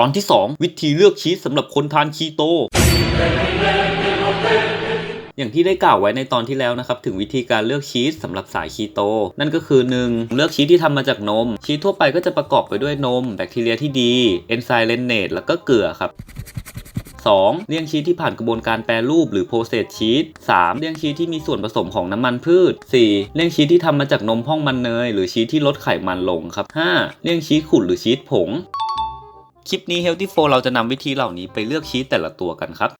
ตอนที่ 2 วิธีเลือกชีสสำหรับคนทานคีโตอย่างที่ได้กล่าวไว้ในตอนที่แล้วนะครับถึงวิธีการเลือกชีสสำหรับสายคีโต นั่นก็คือ 1. เลือกชีสที่ทำมาจากนม ชีสทั่วไปก็จะประกอบไปด้วยนม แบคทีเรียที่ดี เอนไซม์เลนเนตแล้วก็เกลือครับ 2. เลี่ยงชีสที่ผ่านกระบวนการแปรรูปหรือโปรเซสชีส 3. เลี่ยงชีสที่มีส่วนผสมของน้ำมันพืช 4. เลี่ยงชีสที่ทำมาจากนมพ่องมันเนย หรือชีสที่ลดไขมันลงครับ 5. เลี่ยงชีสขุ่นหรือชีสผง คลิปนี้ Healthy 4เราจะนำวิธีเหล่านี้ไปเลือกชีสแต่ละตัวกันครับ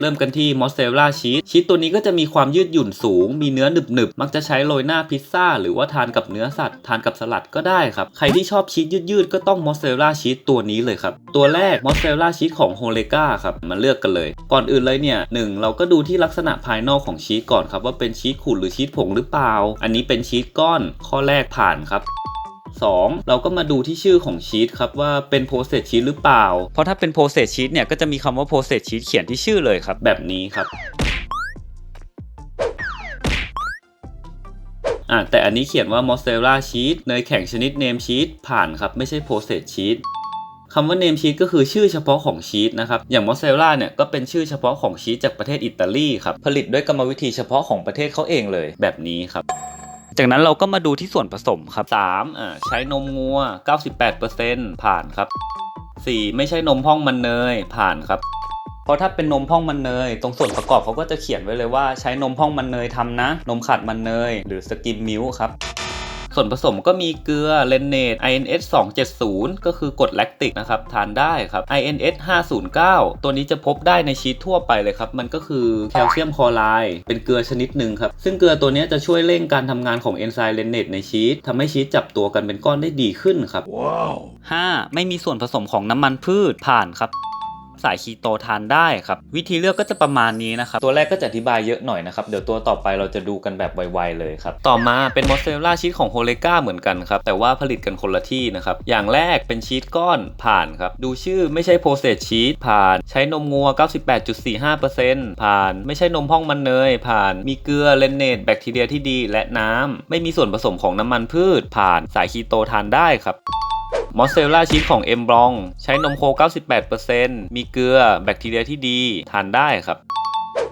เริ่มกันที่มอสซาเรลล่าชีสชีสตัวนี้ก็จะมีความยืดหยุ่นสูง มีเนื้อหนึบๆ มักจะใช้โรยหน้าพิซซ่า หรือว่าทานกับเนื้อสัตว์ ทานกับสลัดก็ได้ครับ ใครที่ชอบชีสยืดๆ ก็ต้องมอสซาเรลล่าชีสตัวนี้เลยครับ ตัวแรกมอสซาเรลล่าชีสของโฮเลกาครับมาเลือกกันเลย ก่อนอื่นเลยเนี่ยหนึ่งเราก็ดูที่ลักษณะภายนอกของชีสก่อนครับว่าเป็นชีสขุ่นหรือชีสผงหรือเปล่า อันนี้เป็นชีสก้อนข้อแรกผ่านครับ 2. เราก็มาดูที่ชื่อของชีสครับว่าเป็นโปรเซสชีสหรือเปล่า เพราะถ้าเป็นโปรเซสชีสเนี่ยก็จะมีคำว่าโปรเซสชีสเขียนที่ชื่อเลยครับ แบบนี้ครับอ่าแต่อันนี้เขียนว่ามอสซาเรลล่าชีสเนยแข็งชนิดเนมชีสผ่านครับ ไม่ใช่โปรเซสชีสคำว่าเนมชีสก็คือชื่อเฉพาะของชีสนะครับ อย่างมอสซาเรลล่าเนี่ยก็เป็นชื่อเฉพาะของชีสจากประเทศอิตาลีครับ ผลิตด้วยกรรมวิธีเฉพาะของประเทศเขาเองเลยแบบนี้ครับ จากนั้นเราก็มาดูที่ส่วนผสมครับ 3. อ่าใช้นมงัว 98%ผ่านครับ 4. ไม่ใช่นมพ่องมันเนยผ่านครับ เพราะถ้าเป็นนมพ่องมันเนย ตรงส่วนประกอบเขาก็จะเขียนไว้เลยว่าใช้นมพ่องมันเนยทำนะ นมขาดมันเนย หรือสกิมมิลค์ครับ ส่วนผสมก็มีเกลือเลนเนต INS 270 ก็คือกรดแลคติกนะครับ ทานได้ครับ INS 509 ตัวนี้จะพบได้ในชีสทั่วไปเลยครับ มันก็คือแคลเซียมคลอไรด์เป็นเกลือชนิดหนึ่งครับ ซึ่งเกลือตัวนี้จะช่วยเร่งการทำงานของเอนไซม์เลนเนตในชีสทำให้ชีสจับตัวกันเป็นก้อนได้ดีขึ้นครับ Wow. 5. ไม่มีส่วนผสมของน้ำมันพืชผ่านครับ สายคีโตทานได้ครับ วิธีเลือกก็จะประมาณนี้นะครับ ตัวแรกก็จะอธิบายเยอะหน่อยนะครับ เดี๋ยวตัวต่อไปเราจะดูกันแบบไวๆเลยครับ ต่อมาเป็นมอสซาเรลล่าชีสของโฮเลกาเหมือนกันครับ แต่ว่าผลิตกันคนละที่นะครับ อย่างแรกเป็นชีสก้อนผ่านครับ ดูชื่อไม่ใช่โปรเซสชีสผ่าน ใช้นมงัว 98.45%ผ่าน ไม่ใช่นมพ่องมันเนย ผ่าน มีเกลือเลนเนตแบคทีเรียที่ดี และน้ำไม่มีส่วนผสมของน้ำมันพืช ผ่านสายคีโตทานได้ครับ มอสเซลล่าชีสของเอ็มบรอง ใช้นมโค 98%มีเกลือแบคทีเรียที่ดี ทานได้ครับ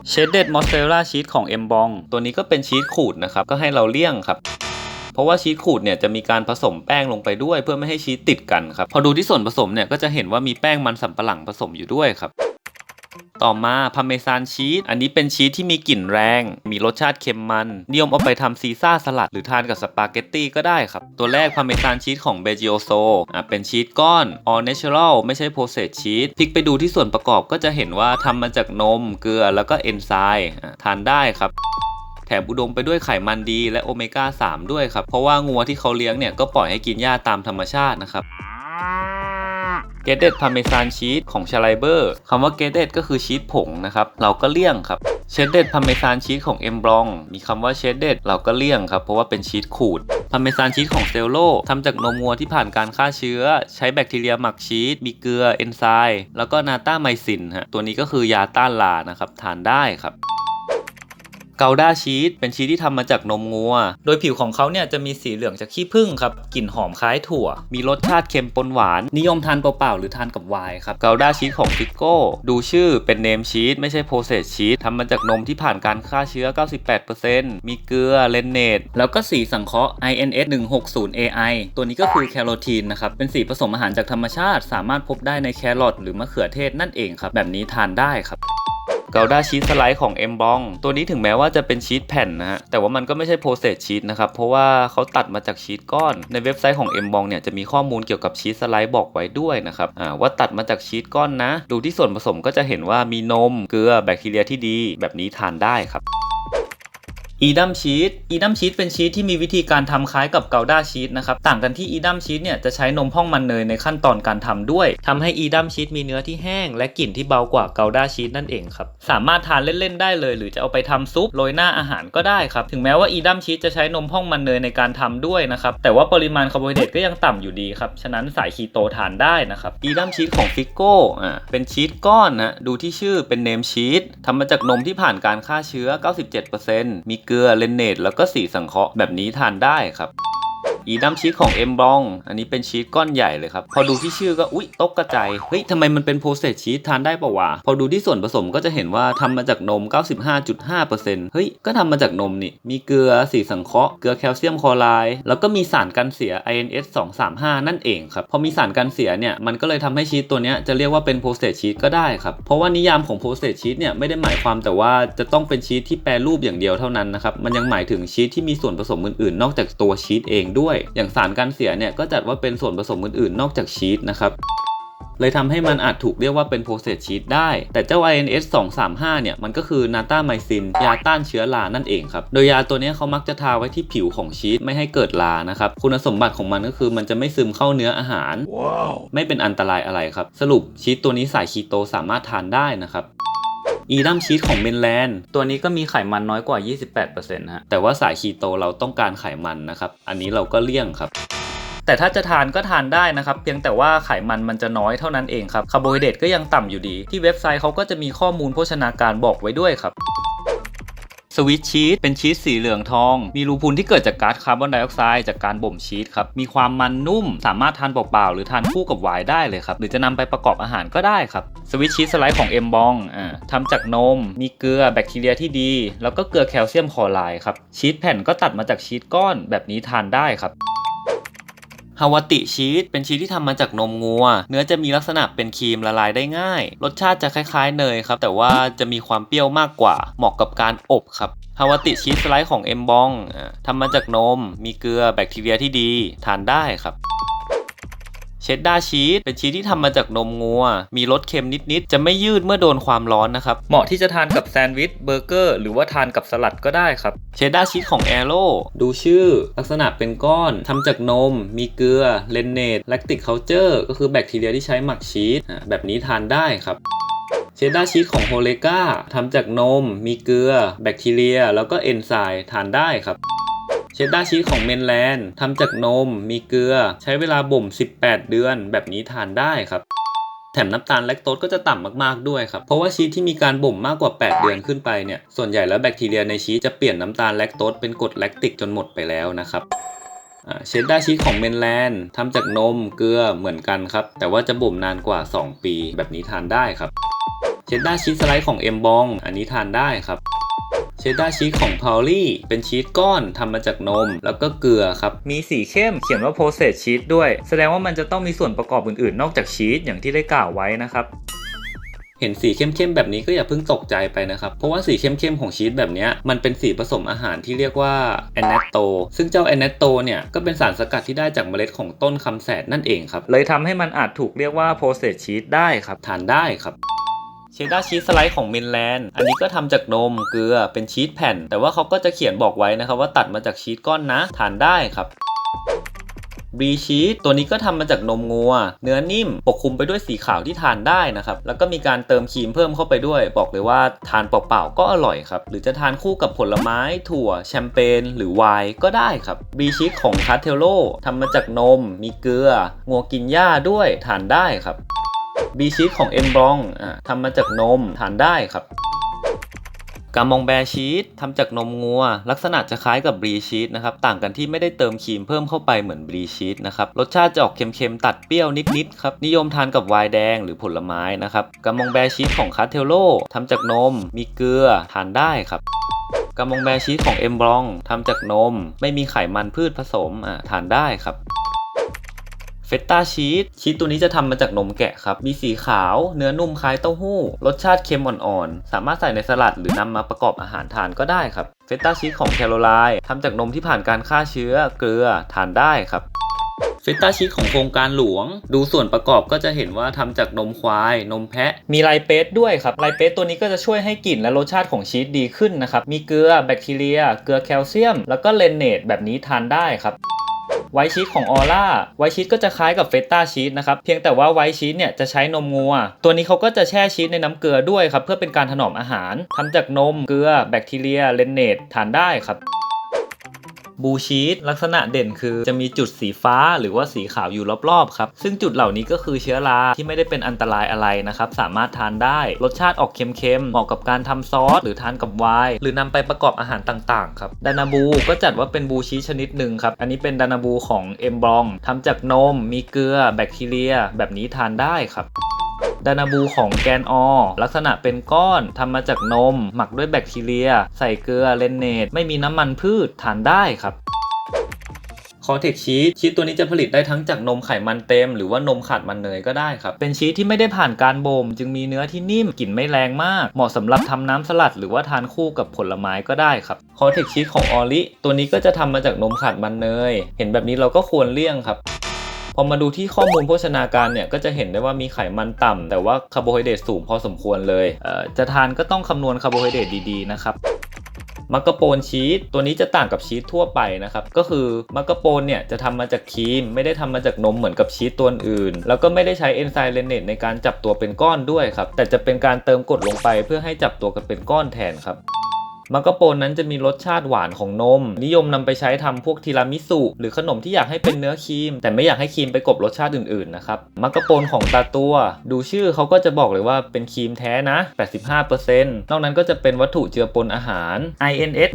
เชดเดดมอสเซลล่าชีสของเอ็มบองตัวนี้ก็เป็นชีสขูดนะครับ ก็ให้เราเลี่ยงครับ เพราะว่าชีสขูดเนี่ยจะมีการผสมแป้งลงไปด้วย เพื่อไม่ให้ชีสติดกันครับ พอดูที่ส่วนผสมเนี่ยก็จะเห็นว่ามีแป้งมันสำปะหลังผสมอยู่ด้วยครับ ต่อมาพาเมซานชีส อันนี้เป็นชีสที่มีกลิ่นแรง มีรสชาติเค็มมัน นิยมเอาไปทำซีซ่าสลัด หรือทานกับสปาเกตตี้ก็ได้ครับ ตัวแรกพาเมซานชีสของเบจิโอโซอะเป็นชีสก้อน all natural ไม่ใช่ processed ชีสพลิกไปดูที่ส่วนประกอบก็จะเห็นว่าทำมาจากนม เกลือแล้วก็เอนไซม์ทานได้ครับแถมอุดมไปด้วยไขมันดีและโอเมก้า 3 ด้วยครับ เพราะว่างัวที่เขาเลี้ยงเนี่ยก็ปล่อยให้กินหญ้าตามธรรมชาตินะครับ เกเดตพาเมซานชีสของชาไลเบอร์คำว่าเกเดตก็คือชีสผงนะครับ เราก็เลี่ยงครับเชดเดตพาเมซานชีสของเอ็มบรองมีคำว่าเชดเดตเราก็เลี่ยงครับ เพราะว่าเป็นชีสขูดพาเมซานชีสของเซลโลทำจากนมวัวที่ผ่านการฆ่าเชื้อ ใช้แบคทีเรียหมักชีสมีเกลือเอนไซม์แล้วก็นาต้าไมซินฮะตัวนี้ก็คือยาต้านลานะครับทานได้ครับ กาด้าชีสเป็นชีสที่ทำมาจากนมงัว โดยผิวของเขาเนี่ยจะมีสีเหลืองจากขี้ผึ้งครับกลิ่นหอมคล้ายถั่ว มีรสชาติเค็มปนหวาน นิยมทานเปล่าๆหรือทานกับไวน์ครับเกาด้าชีสของฟิโก้ ดูชื่อเป็นเนมชีสไม่ใช่โปรเซสชีสทำมาจากนมที่ผ่านการฆ่าเชื้อ 98%มีเกลือเลนเนตแล้วก็สีสังเคราะห์ INS 160 AI ตัวนี้ก็คือแคโรทีนนะครับเป็นสีผสมอาหารจากธรรมชาติ สามารถพบได้ในแครอทหรือมะเขือเทศนั่นเองครับแบบนี้ทานได้ครับ เกาด้าชีสสไลด์ของเอ็มบองตัวนี้ถึงแม้ว่าจะเป็นชีสแผ่นนะฮะแต่ว่ามันก็ไม่ใช่โปรเซสชีสนะครับเพราะว่าเขาตัดมาจากชีสก้อนในเว็บไซต์ของเอ็มบองเนี่ยจะมีข้อมูลเกี่ยวกับชีสสไลด์บอกไว้ด้วยนะครับอ่าว่าตัดมาจากชีสก้อนนะ ดูที่ส่วนผสมก็จะเห็นว่ามีนมเกลือแบคทีเรียที่ดี แบบนี้ทานได้ครับ อีดัมชีสอีดัมชีสเป็นชีสที่มีวิธีการทำคล้ายกับเกาด้าชีสนะครับ ต่างกันที่อีดัมชีสเนี่ยจะใช้นมพ่องมันเนยในขั้นตอนการทำด้วยทำให้อีดัมชีสมีเนื้อที่แห้ง และกลิ่นที่เบากว่าเกาด้าชีสนั่นเองครับ สามารถทานเล่นๆได้เลย หรือจะเอาไปทำซุปโรยหน้าอาหารก็ได้ครับ ถึงแม้ว่าอีดัมชีสจะใช้นมพ่องมันเนยในการทำด้วยนะครับ แต่ว่าปริมาณคาร์โบไฮเดรตก็ยังต่ำอยู่ดีครับ ฉะนั้นสายคีโตทานได้นะครับอีดัมชีสของฟิกโก้อ่าเป็นชีสก้อนนะดูที่ชื่อเป็นเนมชีสทำมาจากนมที่ผ่านการฆ่าเชื้อ 97%มีเกกลือเลนเนตแล้วก็สีสังเคราะห์แบบนี้ทานได้ครับ อีดัมชีสของเอ็มบองอันนี้เป็นชีสก้อนใหญ่เลยครับพอดูที่ชื่อก็อุ๊ยตกกระจายเฮ้ยทำไมมันเป็นโปรเซสชีสทานได้ปะวะพอดูที่ส่วนผสมก็จะเห็นว่าทำมาจากนม 95.5%เฮ้ยก็ทำมาจากนมนี่มีเกลือสีสังเคราะห์เกลือแคลเซียมคลอไรด์แล้วก็มีสารกันเสีย INS 235 นั่นเองครับพอมีสารกันเสียเนี่ยมันก็เลยทำให้ชีสตัวเนี้ยจะเรียกว่าเป็นโปรเซสชีสก็ได้ครับเพราะว่านิยามของโปรเซสชีสเนี่ยไม่ได้หมายความแต่ว่าจะต้องเป็นชีสที่แปรรูปอย่างเดียวเท่านั้นนะครับมันยังหมายถึงชีสที่มีส่วนผสมอื่นๆ นอกจากตัวชีสเองด้วยอย่างสารกันเสียเนี่ยก็จัดว่าเป็นส่วนผสมอื่นๆ นอกจากชีสนะครับเลยทำให้มันอาจถูกเรียกว่าเป็นโปรเซสชีสได้ แต่เจ้า INS 235 เนี่ย มันก็คือนาตาไมซิน ยาต้านเชื้อรานั่นเองครับ โดยยาตัวนี้เขามักจะทาไว้ที่ผิวของชีสไม่ให้เกิดรานะครับ คุณสมบัติของมันก็คือมันจะไม่ซึมเข้าเนื้ออาหารไม่เป็นอันตรายอะไรครับ สรุปชีสตัวนี้สายคีโตสามารถทานได้นะครับ อีดัมชีสของเมนแลนด์ตัวนี้ก็มีไขมันน้อยกว่า 28%ฮะแต่ว่าสายคีโตเราต้องการไขมันนะครับ อันนี้เราก็เลี่ยงครับแต่ถ้าจะทานก็ทานได้นะครับ เพียงแต่ว่าไขมันมันจะน้อยเท่านั้นเองครับคาร์โบไฮเดรตก็ยังต่ำอยู่ดี ที่เว็บไซต์เขาก็จะมีข้อมูลโภชนาการบอกไว้ด้วยครับ สวิตชีสเป็นชีสสีเหลืองทอง มีรูพุนที่เกิดจากก๊าซคาร์บอนไดออกไซด์จากการบ่มชีสครับ มีความมันนุ่ม สามารถทานเปล่าๆหรือทานคู่กับไวน์ได้เลยครับ หรือจะนำไปประกอบอาหารก็ได้ครับ สวิตชีสสไลด์ของเอ็มบองอ่าทำจากนม มีเกลือแบคทีเรียที่ดี แล้วก็เกลือแคลเซียมคลอไรด์ครับ ชีสแผ่นก็ตัดมาจากชีสก้อนแบบนี้ทานได้ครับาวาติชีสเป็นชีสที่ทำมาจากนมงัว เนื้อจะมีลักษณะเป็นครีมละลายได้ง่าย รสชาติจะคล้ายๆเนยครับ แต่ว่าจะมีความเปรี้ยวมากกว่า เหมาะกับการอบครับฮาวาติชีสสไลด์ของเอ็มบองทำมาจากนม มีเกลือแบคทีเรียที่ดี ทานได้ครับ เชดดาร์ชีสเป็นชีสที่ทำมาจากนมงัว มีรสเค็มนิดๆ จะไม่ยืดเมื่อโดนความร้อนนะครับ เหมาะที่จะทานกับแซนด์วิชเบอร์เกอร์ หรือว่าทานกับสลัดก็ได้ครับ เชดดาร์ชีสของแอโร่ดูชื่อ ลักษณะเป็นก้อนทำจากนม มีเกลือ เลนเนตแลคติกเคาเจอร์ก็คือแบคทีเรียที่ใช้หมักชีสแบบนี้ทานได้ครับเชดดาร์ชีสของโฮเลกาทำจากนม มีเกลือ แบคทีเรีย แล้วก็เอนไซม์ทานได้ครับ เชดดาร์ชีสของเมนแลนด์ทำจากนม มีเกลือ ใช้เวลาบ่ม 18 เดือน แบบนี้ทานได้ครับแถมน้ำตาลแลคโตสก็จะต่ำมากๆด้วยครับ เพราะว่าชีสที่มีการบ่มมากกว่า 8 เดือนขึ้นไปเนี่ย ส่วนใหญ่แล้วแบคทีเรียในชีสจะเปลี่ยนน้ำตาลแลคโตสเป็นกรดแลคติกจนหมดไปแล้วนะครับเชดดาร์ชีสของเมนแลนด์ทำจากนมเกลือเหมือนกันครับ แต่ว่าจะบ่มนานกว่า 2 ปี แบบนี้ทานได้ครับ เชดดาร์ชีสสไลด์ของเอ็มบอง อันนี้ทานได้ครับ เชดดาร์ชีสของพาวลี่เป็นชีสก้อนทำมาจากนม แล้วก็เกลือครับ มีสีเข้มเขียนว่าโ r รเซสชีสด้วย แสดงว่ามันจะต้องมีส่วนประกอบอื่นๆ นอกจากชีสอย่างที่ได้กล่าวไว้นะครับเห็นสีเข้มๆแบบนี้ก็อย่าเพิ่งตกใจไปนะครับ เพราะว่าสีเข้มๆของชีสแบบเนี้ยมันเป็นสีผสมอาหารที่เรียกว่าแอนแนตโต ซึ่งเจ้าแอนแนตโตเนี่ยก็เป็นสารสกัดที่ได้จากเมล็ดของต้นคำแสดนั่นเองครับ เลยทำให้มันอาจถูกเรียกว่าโ r รเซสชีสได้ครับ ทานได้ครับ เชดดาร์ชีสสไลด์ของเมนแลนด์ อันนี้ก็ทำจากนมเกลือเป็นชีสแผ่น แต่ว่าเขาก็จะเขียนบอกไว้นะครับว่าตัดมาจากชีสก้อนนะ ทานได้ครับบรีชีสตัวนี้ก็ทำมาจากนมงัว เนื้อนิ่ม ปกคลุมไปด้วยสีขาวที่ทานได้นะครับ แล้วก็มีการเติมครีมเพิ่มเข้าไปด้วย บอกเลยว่าทานเปล่าๆก็อร่อยครับ หรือจะทานคู่กับผลไม้ ถั่ว แชมเปญหรือไวน์ก็ได้ครับบรีชีสของคาเทโลทำมาจากนม มีเกลืองัวกินหญ้าด้วยทานได้ครับ บีชีสของเอ็มบรองอะทำมาจากนมทานได้ครับกามองแบร์ชีสทำจากนมงัว ลักษณะจะคล้ายกับบรีชีสนะครับ ต่างกันที่ไม่ได้เติมครีมเพิ่มเข้าไปเหมือนบรีชีสนะครับ รสชาติจะออกเค็มๆ ตัดเปรี้ยวนิดๆครับ นิยมทานกับไวน์แดงหรือผลไม้นะครับกามองแบร์ชีสของคาเทลโลทำจากนม มีเกลือทานได้ครับกามองแบร์ชีสของเอ็มบรองทำจากนม ไม่มีไขมันพืชผสมอะทานได้ครับ เฟตตาชีสชีสตัวนี้จะทำมาจากนมแกะครับ มีสีขาว เนื้อนุ่มคล้ายเต้าหู้ รสชาติเค็มอ่อนๆ สามารถใส่ในสลัดหรือนำมาประกอบอาหารทานก็ได้ครับ เฟตตาชีสของแคโรไลน์ทำจากนมที่ผ่านการฆ่าเชื้อเกลือทานได้ครับเฟตตาชีสของโครงการหลวง ดูส่วนประกอบก็จะเห็นว่าทำจากนมควาย นมแพะ มีไลเปสด้วยครับ ไลเปสตัวนี้ก็จะช่วยให้กลิ่นและรสชาติของชีสดีขึ้นนะครับ มีเกลือแบคทีเรีย เกลือแคลเซียม แล้วก็เลนเนตแบบนี้ทานได้ครับ ไวท์ชีสของออร่าไวท์ชีสก็จะคล้ายกับเฟตต้าชีสนะครับเพียงแต่ว่าไวท์ชีสเนี่ยจะใช้นมงัว ตัวนี้เขาก็จะแช่ชีสในน้ำเกลือด้วยครับเพื่อเป็นการถนอมอาหารทำจากนมเกลือแบคทีเรียเลนเนตทานได้ครับ บูชีสลักษณะเด่นคือจะมีจุดสีฟ้าหรือว่าสีขาวอยู่รอบๆครับ ซึ่งจุดเหล่านี้ก็คือเชื้อราที่ไม่ได้เป็นอันตรายอะไรนะครับ สามารถทานได้ รสชาติออกเค็มๆ เหมาะกับการทำซอส หรือทานกับไวน์หรือนำไปประกอบอาหารต่างๆครับดานาบูก็จัดว่าเป็นบูชีชนิดหนึ่งครับ อันนี้เป็นดานาบูของเอมบรองทำจากนม มีเกลือ แบคทีเรีย แบบนี้ทานได้ครับ ดานาบูของแกนออลักษณะเป็นก้อนทำมาจากนม หมักด้วยแบคทีเรีย ใส่เกลือเลนเนตไม่มีน้ำมันพืชทานได้ครับคอเทคชีสชีสตัวนี้จะผลิตได้ทั้งจากนมไขมันเต็ม หรือว่านมขาดมันเนยก็ได้ครับ เป็นชีสที่ไม่ได้ผ่านการบ่ม จึงมีเนื้อที่นิ่มกลิ่นไม่แรงมาก เหมาะสำหรับทำน้ำสลัด หรือว่าทานคู่กับผลไม้ก็ได้ครับคอเทคชีสของออลิตัวนี้ก็จะทำมาจากนมขาดมันเนย เห็นแบบนี้เราก็ควรเลี่ยงครับ พอมาดูที่ข้อมูลโภชนาการเนี่ยก็จะเห็นได้ว่ามีไขมันต่ำแต่ว่าคาร์โบไฮเดรตสูงพอสมควรเลยเอ่อจะทานก็ต้องคำนวณคาร์โบไฮเดรตดีๆนะครับมักกะโปนชีสตัวนี้จะต่างกับชีสทั่วไปนะครับก็คือมักกะโปนเนี่ยจะทำมาจากครีม ไม่ได้ทำมาจากนมเหมือนกับชีสตัวอื่น แล้วก็ไม่ได้ใช้เอนไซม์เลนเนตในการจับตัวเป็นก้อนด้วยครับแต่จะเป็นการเติมกรดลงไปเพื่อให้จับตัวกันเป็นก้อนแทนครับ มักกะโปนนั้นจะมีรสชาติหวานของนม นิยมนำไปใช้ทำพวกทีรามิสุ หรือขนมที่อยากให้เป็นเนื้อครีม แต่ไม่อยากให้ครีมไปกบรสชาติอื่นๆนะครับมักกะโปนของตาตัว ดูชื่อเขาก็จะบอกเลยว่าเป็นครีมแท้นะ 85%นอกนั้นก็จะเป็นวัตถุเจือปนอาหาร INS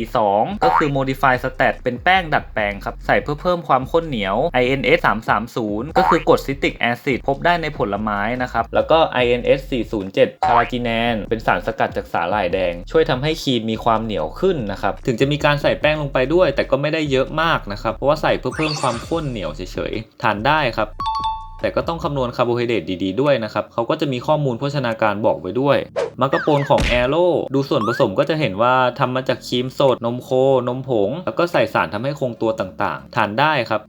1442 ก็คือ Modify Stat เป็นแป้งดัดแปลงครับ ใส่เพื่อเพิ่มความข้นเหนียว INS 330 ก็คือกรดซิตริกแอซิดพบได้ในผลไม้นะครับแล้วก็ INS 407คารากินแนนเป็นสารสกัดจากสาหร่ายแดง ช่วยทำให้ครีมมีความเหนียวขึ้นนะครับ ถึงจะมีการใส่แป้งลงไปด้วย แต่ก็ไม่ได้เยอะมากนะครับ เพราะว่าใส่เพื่อเพิ่มความข้นเหนียวเฉยๆ ทานได้ครับแต่ก็ต้องคำนวณคาร์โบไฮเดรตดีๆด้วยนะครับ เขาก็จะมีข้อมูลโภชนาการบอกไว้ด้วย มักกะโปนของแอโร่ดูส่วนผสมก็จะเห็นว่าทำมาจากครีมสด นมโคนมผง แล้วก็ใส่สารทำให้คงตัวต่างๆ ทานได้ครับ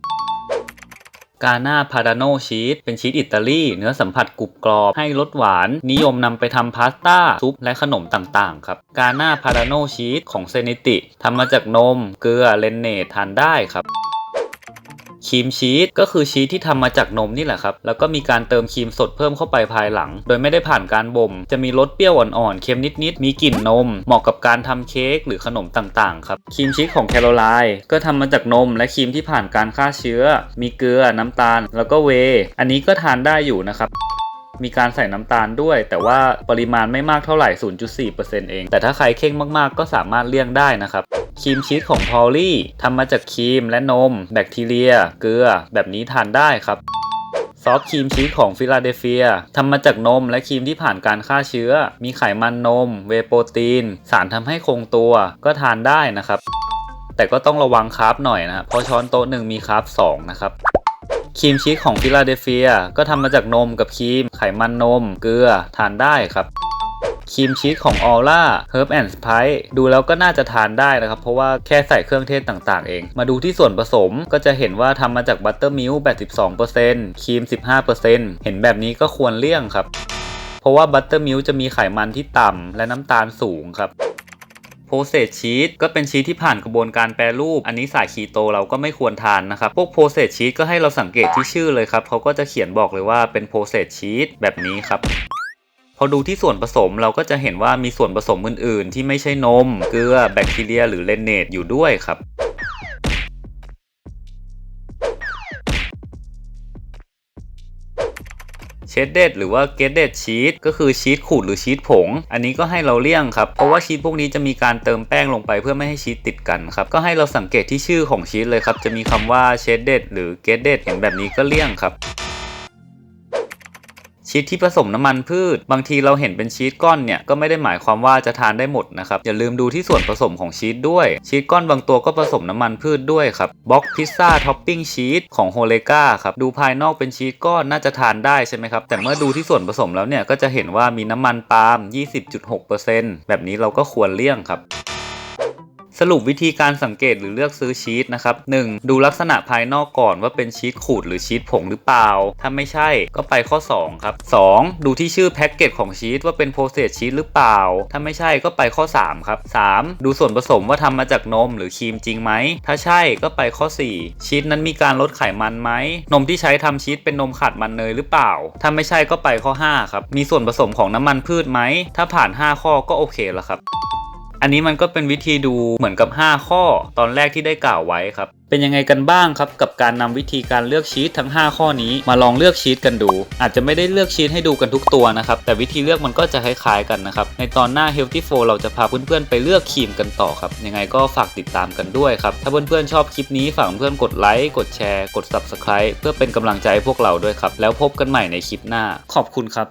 กาน่าพาราโนชีสเป็นชีสอิตาลีเนื้อสัมผัสกรุบกรอบ ให้รสหวาน นิยมนำไปทำพาสต้า ซุป และขนมต่างๆ ครับ กาน่าพาราโนชีสของเซนิติทำมาจากนม เกลือเลนเนททานได้ครับ ครีมชีสก็คือชีสที่ทำมาจากนมนี่แหละครับ แล้วก็มีการเติมครีมสดเพิ่มเข้าไปภายหลัง โดยไม่ได้ผ่านการบ่ม จะมีรสเปรี้ยวอ่อนๆ เค็มนิดๆ มีกลิ่นนม เหมาะกับการทำเค้กหรือขนมต่างๆ ครับ ครีมชีสของแคโรไลน์ก็ทำมาจากนม และครีมที่ผ่านการฆ่าเชื้อ มีเกลือ น้ำตาล แล้วก็เว อันนี้ก็ทานได้อยู่นะครับ มีการใส่น้ำตาลด้วย แต่ว่าปริมาณไม่มากเท่าไหร่ 0.4%เอง แต่ถ้าใครเข่งมากๆ ก็สามารถเลี่ยงได้นะครับครีมชีสของพอลลี่ทำมาจากครีมและนม แบคทีเรีย เกลือ แบบนี้ทานได้ครับซอฟต์ครีมชีสของฟิลาเดลเฟียทำมาจากนมและครีมที่ผ่านการฆ่าเชื้อ มีไขมันนม เวโปรตีน สารทำให้คงตัวก็ทานได้นะครับ แต่ก็ต้องระวังคาร์บหน่อยนะครับเพราะช้อนโต๊ะหนึ่งมีคาร์บ2นะครับ ครีมชีสของฟิลาเดลเฟีย ก็ทำมาจากนมกับครีม ไขมันนม เกลือ ทานได้ครับครีมชีสของออร่าเฮิร์บแอนด์สไปดูแล้วก็น่าจะทานได้นะครับ เพราะว่าแค่ใส่เครื่องเทศต่างๆเอง มาดูที่ส่วนผสมก็จะเห็นว่าทำมาจากบัตเตอร์มิลค์82%ครีม 15%เห็นแบบนี้ก็ควรเลี่ยงครับ เพราะว่าบัตเตอร์มิลค์จะมีไขมันที่ต่ำและน้ำตาลสูงครับ โพเซสชีสก็เป็นชีสที่ผ่านกระบวนการแปรรูป อันนี้สายคีโตเราก็ไม่ควรทานนะครับ พวกโพเซสชีสก็ให้เราสังเกตที่ชื่อเลยครับเขาก็จะเขียนบอกเลยว่าเป็นโพเซสชีสแบบนี้ครับพอดูที่ส่วนผสมเราก็จะเห็นว่ามีส่วนผสมอื่นๆ ที่ไม่ใช่นม เกลือ แบคทีเรีย หรือเลนเนตอยู่ด้วยครับ เชดเดดหรือว่าเกดเดดชีสก็คือชีสขูดหรือชีสผง อันนี้ก็ให้เราเลี่ยงครับ เพราะว่าชีสพวกนี้จะมีการเติมแป้งลงไปเพื่อไม่ให้ชีสติดกันครับ ก็ให้เราสังเกตที่ชื่อของชีสเลยครับ จะมีคำว่าเชดเดดหรือเกดเดดเห็นแบบนี้ก็เลี่ยงครับ ชีสที่ผสมน้ำมันพืช บางทีเราเห็นเป็นชีสก้อนเนี่ยก็ไม่ได้หมายความว่าจะทานได้หมดนะครับอย่าลืมดูที่ส่วนผสมของชีสด้วย ชีสก้อนบางตัวก็ผสมน้ำมันพืชด้วยครับบล็อกพิซซ่าท็อปปิ้งชีสของโฮเลกาครับดูภายนอกเป็นชีสก้อนน่าจะทานได้ใช่ไหมครับแต่เมื่อดูที่ส่วนผสมแล้วเนี่ยก็จะเห็นว่ามีน้ำมันปาล์ม 20.6%แบบนี้เราก็ควรเลี่ยงครับ สรุปวิธีการสังเกตหรือเลือกซื้อชีสนะครับ 1. ดูลักษณะภายนอกก่อนว่าเป็นชีสขูดหรือชีสผงหรือเปล่า ถ้าไม่ใช่ก็ไปข้อ 2 ครับ 2. ดูที่ชื่อแพ็กเกจของชีสว่าเป็นโปรเซสชีสหรือเปล่า ถ้าไม่ใช่ก็ไปข้อ 3 ครับ 3. ดูส่วนผสมว่าทำมาจากนมหรือครีมจริงไหม ถ้าใช่ก็ไปข้อ 4 ชีสนั้นมีการลดไขมันไหม นมที่ใช้ทำชีสเป็นนมขาดมันเนยหรือเปล่า ถ้าไม่ใช่ก็ไปข้อ 5 ครับ มีส่วนผสมของน้ำมันพืชไหม ถ้าผ่าน 5 ข้อก็โอเคแล้วครับ อันนี้มันก็เป็นวิธีดูเหมือนกับ 5 ข้อตอนแรกที่ได้กล่าวไว้ครับ เป็นยังไงกันบ้างครับ กับการนำวิธีการเลือกชีตทั้ง 5 ข้อนี้มาลองเลือกชีตกันดู อาจจะไม่ได้เลือกชีตให้ดูกันทุกตัวนะครับ แต่วิธีเลือกมันก็จะคล้ายๆกันนะครับ ในตอนหน้า Healthy 4เราจะพาเพื่อนๆไปเลือกครีมกันต่อครับ ยังไงก็ฝากติดตามกันด้วยครับ ถ้าเพื่อนๆชอบคลิปนี้ฝากเพื่อนๆกดไลค์กดแชร์กด Subscribe เพื่อเป็นกำลังใจให้พวกเราด้วยครับแล้วพบกันใหม่ในคลิปหน้า ขอบคุณครับ